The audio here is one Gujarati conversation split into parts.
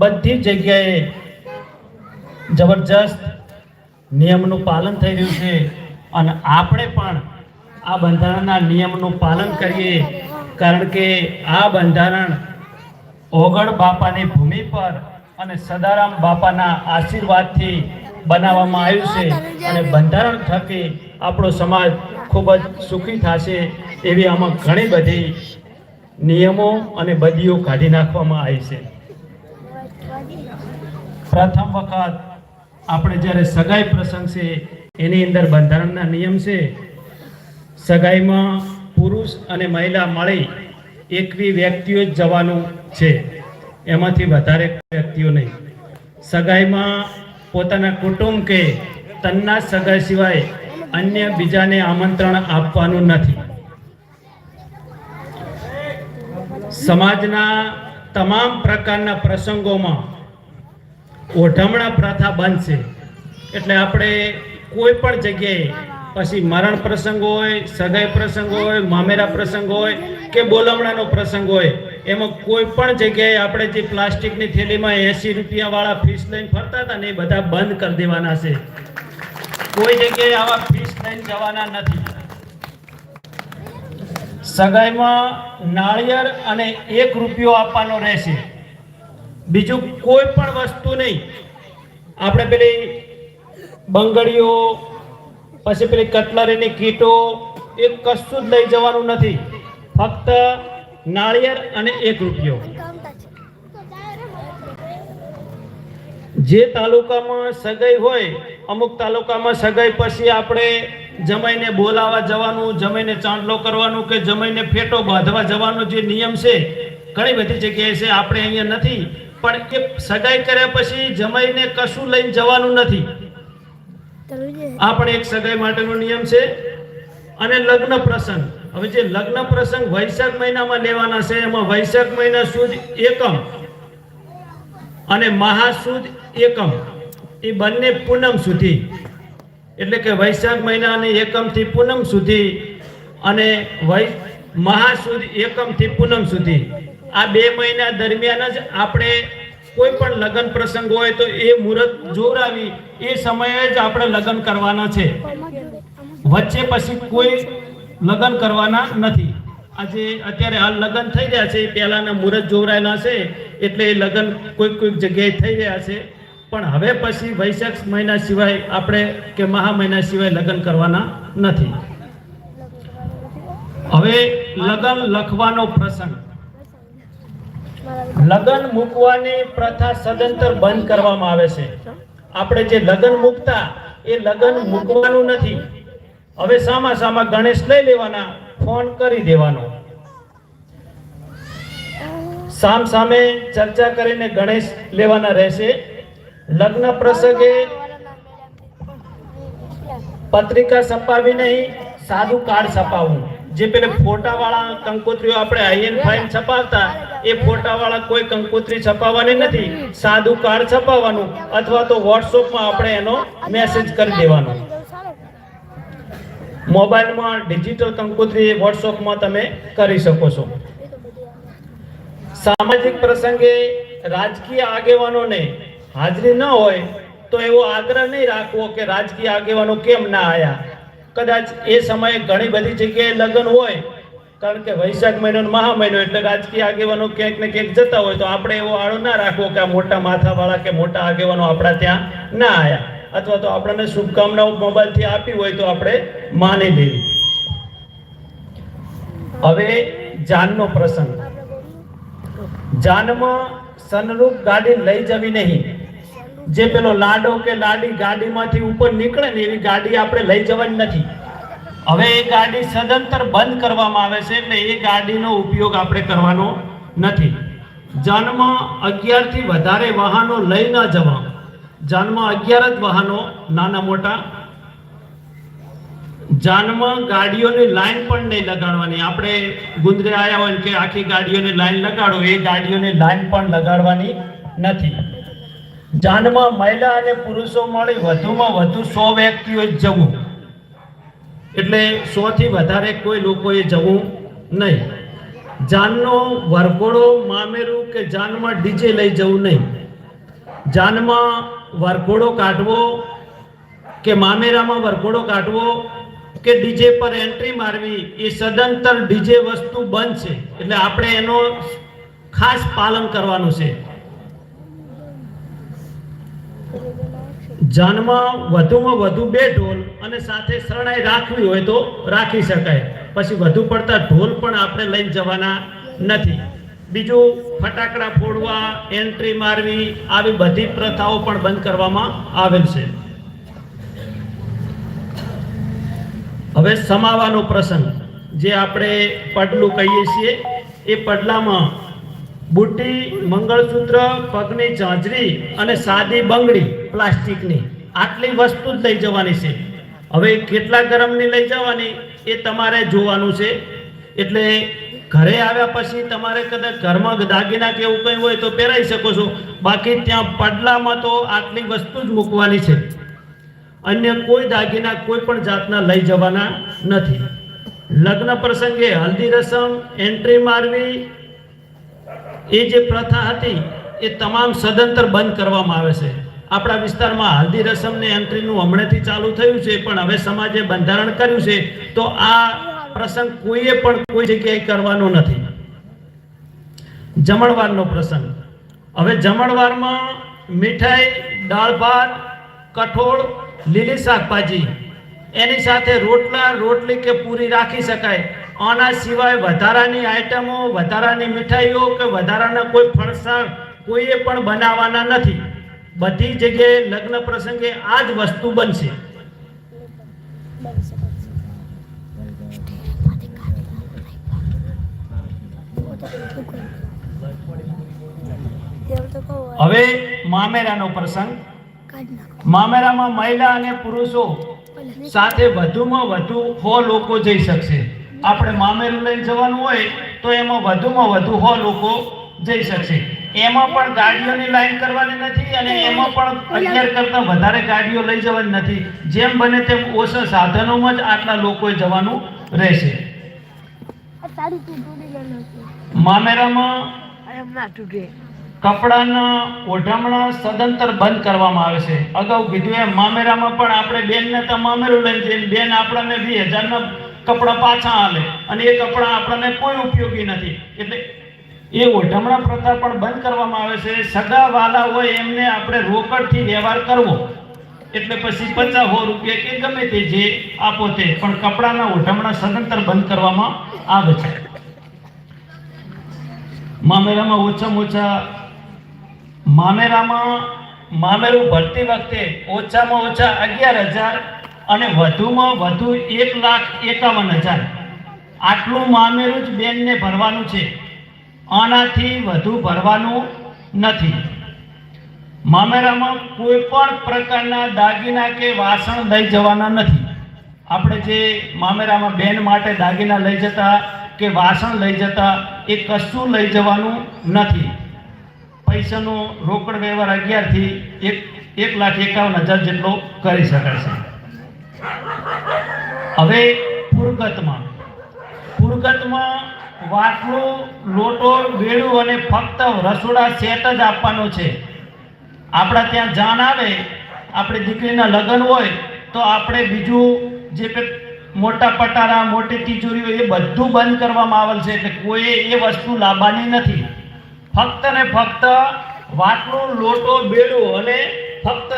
બધી જગ્યાએ જબરજસ્ત નિયમનું પાલન થઈ રહ્યું છે. અને આપણે પણ આ બંધારણના નિયમનું પાલન કરીએ, કારણ કે આ બંધારણ ઓગણ બાપાની ભૂમિ પર અને સદારામ બાપાના આશીર્વાદથી બનાવવામાં આવ્યું છે. અને બંધારણ થકી આપણો સમાજ ખૂબ જ સુખી થશે એવી આમાં ઘણી બધી નિયમો અને બદીઓ કાઢી નાખવામાં આવી છે. પ્રથમ વખત આપણે જ્યારે સગાઈ પ્રસંગ છે, એની અંદર બંધારણના નિયમ છે, સગાઈમાં પુરુષ અને મહિલા મળી એકવી વ્યક્તિઓ જ જવાનું છે. એમાંથી વધારે વ્યક્તિઓ નહીં. સગાઈમાં પોતાના કુટુંબ કે તન્ના સગાઈ સિવાય અન્ય બીજાને આમંત્રણ આપવાનું નથી. સમાજના તમામ પ્રકારના પ્રસંગોમાં ઓઢમણા પ્રથા બાંધશે એટલે આપણે કોઈ પણ જગ્યાએ પછી મરણ પ્રસંગ હોય, સગાઈ પ્રસંગ હોય, મામેરા પ્રસંગ હોય કે બોલમણાનો પ્રસંગ હોય, એમાં કોઈ પણ જગ્યાએ આપણે જે પ્લાસ્ટિકની થેલીમાં એંસી રૂપિયાવાળા ફીસ લઈને ફરતા હતા ને એ બધા બંધ કરી દેવાના છે. કોઈ જગ્યાએ આવા ફીસ લઈને જવાના નથી. સગાઈમાં નાળિયેર અને એક રૂપિયો આપવાનો રહેશે. બીજું કોઈ પણ વસ્તુ નહીં. આપણે પેલી બંગડીઓ, પછી પેલી કટલરીની કીટો, એ કશું જ લઈ જવાનું નથી. ફક્ત નાળિયેર અને એક રૂપિયો. જે તાલુકામાં સગાઈ હોય, અમુક તાલુકામાં સગાઈ પછી આપણે જમાઈને બોલાવા જવાનું, જમાઈને ચાંદલો કરવાનું કે જમાઈને ફેટો બાંધવા જવાનો જે નિયમ છે, ઘણી બધી જગ્યાએ છે. આપણે અહીંયા નથી. પણ એ સગાઈ કર્યા પછી જમાઈને કશું લઈને જવાનું નથી. આ પણ એક સગાઈ માટેનો નિયમ છે અને લગ્ન પ્રસંગ. હવે જે લગ્ન પ્રસંગ વૈશાખ મહિનામાં લેવાના છે, એમાં વૈશાખ મહિના સુદ એકમ અને મહાસુદ એકમ. એ બંને પૂનમ સુધી. એટલે કે વૈશાખ મહિનાની એકમથી પૂનમ સુધી અને વૈ, મહાસુદ એકમથી પૂનમ સુધી. આ બે મહિના દરમિયાન જ આપણે કોઈ પણ લગ્ન પ્રસંગ હોય તો એ મુહૂર્ત જોરાવી એ સમયે જ આપણે લગ્ન કરવાના છે. વચ્ચે પછી કોઈ લગ્ન કરવાના નથી. આજે અત્યારે હાલ લગ્ન થઈ રહ્યા છે પહેલાના મુહૂર્ત જોવરાયેલા છે, એટલે એ લગ્ન કોઈક કોઈક જગ્યાએ થઈ રહ્યા છે. પણ હવે પછી વૈશાખ મહિના સિવાય આપણે કે મહા મહિના સિવાય લગ્ન કરવાના નથી. હવે લગ્ન લખવાનો પ્રસંગ. લગ્ન મૂકવાની પ્રથા સદંતર બંધ કરવામાં આવે છે. આપણે જે લગ્ન મૂકતા, એ લગ્ન મૂકવાનું નથી. હવે સામા સામા ગણેશ લઈ લેવાના, ફોન કરી દેવાનો. સામ સામે ચર્ચા કરીને ગણેશ લેવાના રહેશે. લગ્ન પ્રસંગે પત્રિકા છપાવી નહીં, સાદું કાર્ડ છપાવવું જે પેલે ફોટાવાળા કંકોત્રીઓ આપણે આઈએન ફાઇન છપાવતા એ ફોટાવાળા કોઈ કંકોત્રી છપાવવાની નથી, સાદું કાર્ડ છપાવવાનું અથવા તો વોટ્સઅપમાં આપણે એનો મેસેજ કરી દેવાનો. મોબાઈલમાં ડિજિટલ કંકોત્રી વોટ્સઅપમાં તમે કરી શકો છો. સામાજિક પ્રસંગે રાજકીય આગેવાનોને હાજરી ન હોય તો એવો આગ્રહ નહીં રાખવો કે રાજકીય આગેવાનો કેમ ના આવ્યા કદાચ એ સમયે ઘણી બધી જગ્યાએ લગ્ન હોય કારણ કે વૈશાખ મહિનો મહા મહિનો એટલે રાજકીય આગેવાનો ક્યાંક ને ક્યાંક જતા હોય તો આપણે એવો આળો ના રાખવો કે આ મોટા માથાવાળા કે મોટા આગેવાનો આપણા ત્યાં ના આયા. અથવા તો આપણને શુભકામનાઓ મોબાઈલથી આપી હોય તો આપણે માની લેવી. હવે જાનનો પ્રસંગ. જાનમાં સનરૂપ ગાડી લઈ જવી નહીં. જે પેલો લાડો કે લાડી ગાડીમાંથી ઉપર નીકળે ને એવી ગાડી આપણે લઈ જવાની નથી. હવે એ ગાડી સદંતર બંધ કરવામાં આવે છે એટલે એ ગાડીનો ઉપયોગ આપણે કરવાનો નથી. જાનમાં અગિયારથી વધારે વાહનો લઈ ન જવા. જાનમાં અગિયાર જ વાહનો નાના મોટા. જાનમાં ગાડીઓની લાઈન પણ નહીં લગાડવાની. આપણે ગુંદરે આવ્યા હોય કે આખી ગાડીઓની લાઈન લગાડો, એ ગાડીઓની લાઈન પણ લગાડવાની નથી. જાનમાં મહિલા અને પુરુષો મળી વધુમાં વધુ સો વ્યક્તિઓ જવું. એટલે સોથી વધારે કોઈ લોકોએ જવું નહીં. જાનનો વરઘોડો, મામેરું કે જાનમાં ડીજે લઈ જવું નહીં. જાનમાં વરઘોડો કાઢવો કે મામેરામાં વરઘોડો કાઢવો કે ડીજે પર એન્ટ્રી મારવી, એ સદંતર ડીજે વસ્તુ બંધ છે. એટલે આપણે એનો ખાસ પાલન કરવાનું છે. જાનમાં વધુમાં વધુ બે ઢોલ અને સાથે શરણાઈ રાખવી હોય તો રાખી શકાય. પછી વધુ પડતા ઢોલ પણ આપણે લઈને જવાના નથી. બીજું ફટાકડા ફોડવા એન્ટ્રી મારવી, આવી બધી પ્રથાઓ પણ બંધ કરવામાં આવેલ છે. હવે સમાવાનો પ્રસંગ. જે આપણે પડલું કહીએ છીએ, એ પડલામાં બુટ્ટી, મંગળસૂત્ર, પગની ઝાંઝરી અને સાદી બંગડી પ્લાસ્ટિકની. આટલી વસ્તુ જ લઈ જવાની છે. હવે કેટલા ગરમની લઈ જવાની એ તમારે જોવાનું છે. એટલે ઘરે આવ્યા પછી તમારે કદાચ ઘરમાં દાગીના કે એવું કંઈ હોય તો પહેરાઈ શકો છો. બાકી ત્યાં પડલામાં તો આટલી વસ્તુ જ મૂકવાની છે. અન્ય કોઈ દાગીના કોઈ પણ જાતના લઈ જવાના નથી. લગ્ન પ્રસંગે હલ્દી રસમ, એન્ટ્રી મારવી એ જે પ્રથા હતી, એ તમામ સદંતર બંધ કરવામાં આવે છે. આપણા વિસ્તારમાં હલ્દી રસમ ને એન્ટ્રીનું હમણાંથી ચાલુ થયું છે, પણ હવે સમાજે બંધારણ કર્યું છે, તો આ પ્રસંગ કોઈએ પણ કોઈ જગ્યાએ કરવાનો નથી. જમણવારનો પ્રસંગ. હવે જમણવારમાં મીઠાઈ, દાળ ભાત, કઠોળ, લીલી શાકભાજી, એની સાથે રોટલા, રોટલી કે પૂરી રાખી શકાય. આના સિવાય વધારાની આઈટમો, વધારાની મીઠાઈઓ કે વધારાના કોઈ ફરસાણ કોઈએ પણ બનાવવાના નથી. બધી જગ્યાએ લગ્ન પ્રસંગે આ જ વસ્તુ બનશે. હવે મામેરાનો પ્રસંગ. મામેરામાં મહિલા અને પુરુષો સાથે વધુમાં વધુ છ લોકો જઈ શકશે. આપણે મામેરું લઈને જવાનું હોય તો એમાં વધુમાં વધુ હો લોકો જઈ શકશે. એમાં પણ ગાડીઓની લાઈન કરવાની નથી અને એમાં પણ અગિયાર કરતાં વધારે ગાડીઓ લઈ જવાની નથી. જેમ બને તેમ ઓછા સાધનોમાં જ આટલા લોકોએ જવાનું રહેશે. મામેરામાં. કપડાના ઓઢામણા સદંતર બંધ કરવામાં આવે છે. અગાઉ કીધું એમ મામેરામાં પણ આપણે બેનને તો મામેરું લઈને જઈએ બેન આપણને વીસ હજારના કપડાં પાછા આવે અને એ કપડાં આપણને કોઈ ઉપયોગી નથી. એટલે એ ઓઢમણા પ્રથા પણ બંધ કરવામાં આવે છે. સગા વાલા હોય એમને આપણે રોકડથી વ્યવહાર કરવો. એટલે પછી પચાસ રૂપિયા કે ગમે તે જે આપો તે. પણ કપડાના ઓઢમણા સદંતર બંધ કરવામાં આવે છે. મામેરામાં ઓછામાં ઓછા મામેરામાં મામેરું ભરતી વખતે ઓછામાં ઓછા અગિયાર હજાર અને વધુમાં વધુ એક લાખ એકાવન હજાર. આટલું મામેરું જ બેનને ભરવાનું છે. આનાથી વધુ ભરવાનું નથી. મામેરામાં કોઈ પણ પ્રકારના દાગીના કે વાસણ લઈ જવાના નથી. આપણે જે મામેરામાં બેન માટે દાગીના લઈ જતા કે વાસણ લઈ જતા એ કશું લઈ જવાનું નથી. પૈસાનો રોકડ વ્યવહાર અગિયારથી એક એક લાખ એકાવન હજાર જેટલો કરી શકાય છે. હવે પુરગતમાં. પુરગતમાં વાટલો, લોટો બેડું અને ફક્ત રસોડા સેટ જ આપવાનો છે. આપણા ત્યાં જાન આવે, આપણી દીકરીના લગ્ન હોય, તો આપણે બીજું જે મોટા પટારા, મોટી તિજોરીઓ એ બધું બંધ કરવામાં આવેલ છે, એટલે કોઈએ એ વસ્તુ લાવવાની નથી. ફક્ત ને ફક્ત વાટલો, લોટો બેડું અને ફક્ત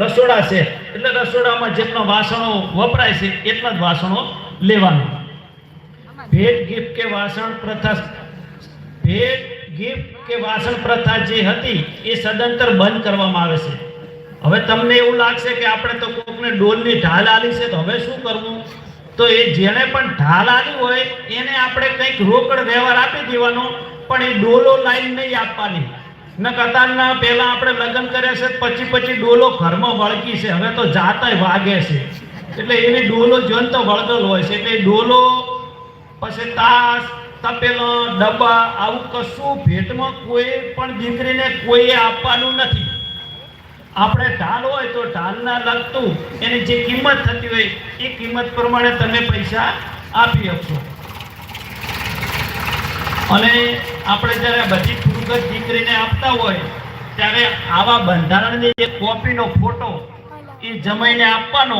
રસોડા છે. એટલે રસોડામાં જેટલા વાસણો વપરાય છે, એટલા જ વાસણો લેવાનું. ભેટ, ગિફ્ટ કે વાસણ પ્રથા, ભેટ, ગિફ્ટ કે વાસણ પ્રથા જે હતી, એ સદંતર બંધ કરવામાં આવે છે. હવે તમને એવું લાગશે કે આપણે તો કોકને ડોલની ઢાલ આલી છે, તો હવે શું કરવું? તો એ જેણે પણ ઢાલ આલી હોય, એને આપણે કંઈક રોકડ વ્યવહાર આપી દેવાનો, પણ એ ડોલો લાઈન નહીં આપવાની. ન કતારના પહેલા આપણે લગ્ન કર્યા છે, પછી પછી ડોલો ઘરમાં વળકી છે. હવે તો જાતાય વાગે છે. એટલે એની ડોલો જોઈને તો વળગલ હોય છે. એટલે ડોલો પછી તાસ, તપેલો, ડબ્બા, આવું કશું ભેટમાં કોઈ પણ દીકરીને કોઈએ આપવાનું નથી. આપણે ઢાલ હોય તો ઢાલના લગતું, એની જે કિંમત થતી હોય, એ કિંમત પ્રમાણે તમે પૈસા આપી આપશો. અને આપણે જ્યારે બધી ફૂરગત દીકરીને આપતા હોય, ત્યારે આવા બંધારણની જે કોપીનો ફોટો એ જમાઈને આપવાનો.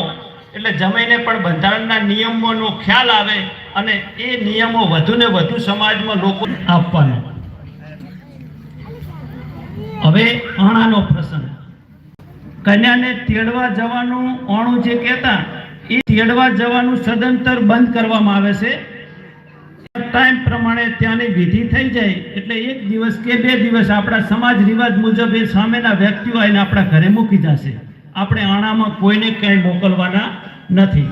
એટલે જમાઈને પણ બંધારણના નિયમોનો ખ્યાલ આવે અને એ નિયમો વધુ ને વધુ સમાજમાં લોકો આપવાનો. હવે અણાનો પ્રસંગ. કન્યાને તેડવા જવાનું અણું જે કહેતા, એ તેડવા જવાનું સદંતર બંધ કરવામાં આવે છે. ટાઈમ પ્રમાણે ત્યાંની વિધિ થઈ જાય, એટલે એક દિવસ કે બે દિવસ આપણા સમાજ રિવાજ મુજબ એ સામેના વ્યક્તિઓ આવીને આપણા ઘરે મૂકી જશે. આપણે આણામાં કોઈને ક્યાંય મોકલવાના નથી.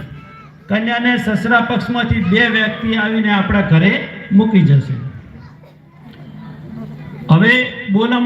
કન્યાને સસરા પક્ષમાંથી બે વ્યક્તિ આવીને આપણા ઘરે મૂકી જશે. હવે બોલમણા